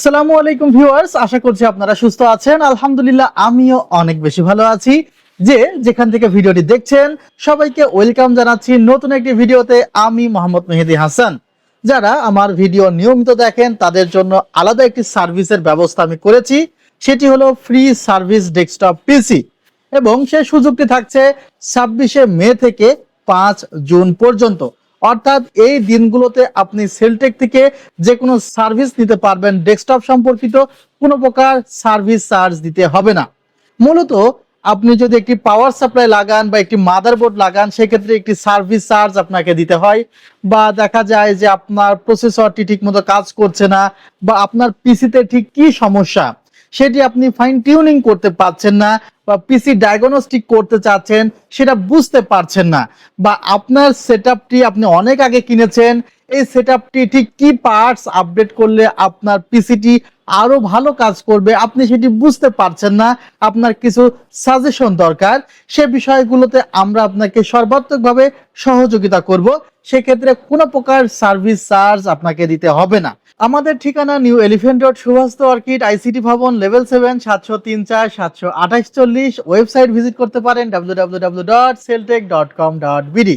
আসসালামু আলাইকুম ভিউয়ার্স, আশা করছি আপনারা সুস্থ আছেন। আলহামদুলিল্লাহ আমিও অনেক বেশি ভালো আছি। যে যেখান থেকে ভিডিওটি দেখছেন, সবাইকে ওয়েলকাম জানাচ্ছি নতুন একটি ভিডিওতে। আমি মোহাম্মদ মেহেদি হাসান। যারা আমার ভিডিও নিয়মিত দেখেন, তাদের জন্য আলাদা একটি সার্ভিসের ব্যবস্থা আমি করেছি। সেটি হলো ফ্রি সার্ভিস ডেস্কটপ পিসি। এবং সেই সুযোগটি থাকছে ছাব্বিশে মে থেকে পাঁচ জুন পর্যন্ত। অর্থাৎ এই দিনগুলোতে আপনি সেলটেক থেকে যে কোনো সার্ভিস নিতে পারবেন। ডেস্কটপ সম্পর্কিত কোনো প্রকার সার্ভিস চার্জ দিতে হবে না। মূলত আপনি যদি একটি পাওয়ার সাপ্লাই লাগান বা একটি মাদারবোর্ড লাগান, সেক্ষেত্রে একটি সার্ভিস চার্জ আপনাকে দিতে হয়। বা দেখা যায় যে আপনার প্রসেসরটি ঠিকমতো কাজ করছে না বা আপনার পিসিতে ঠিক কি সমস্যা? সেটি আপনি ফাইন টিউনিং করতে পারছেন না বা পিসি ডায়াগনস্টিক করতে চাচ্ছেন, সেটা বুঝতে পারছেন না। বা আপনার সেট আপনি অনেক আগে কিনেছেন এই সেটআপটি ঠিক কি পার্টস আপডেট করলে আপনার পিসিটি আরও ভালো কাজ করবে? আপনি সেটি বুঝতে পারছেন না। আপনার কিছু সাজেশন দরকার। সে বিষয়গুলোতে আমরা আপনাকে সর্বাত্মকভাবে সহযোগিতা করব। সেক্ষেত্রে কোনো প্রকার সার্ভিস চার্জ আপনাকে দিতে হবে না। আমাদের ঠিকানা new elephant road Subhash orchid ICT ভবন লেভেল সেভেন সাতশো তিন চার, সাতশো আঠাশ চল্লিশ। ওয়েবসাইট ভিজিট করতে পারেন W W W dot Celltech dot com dot BD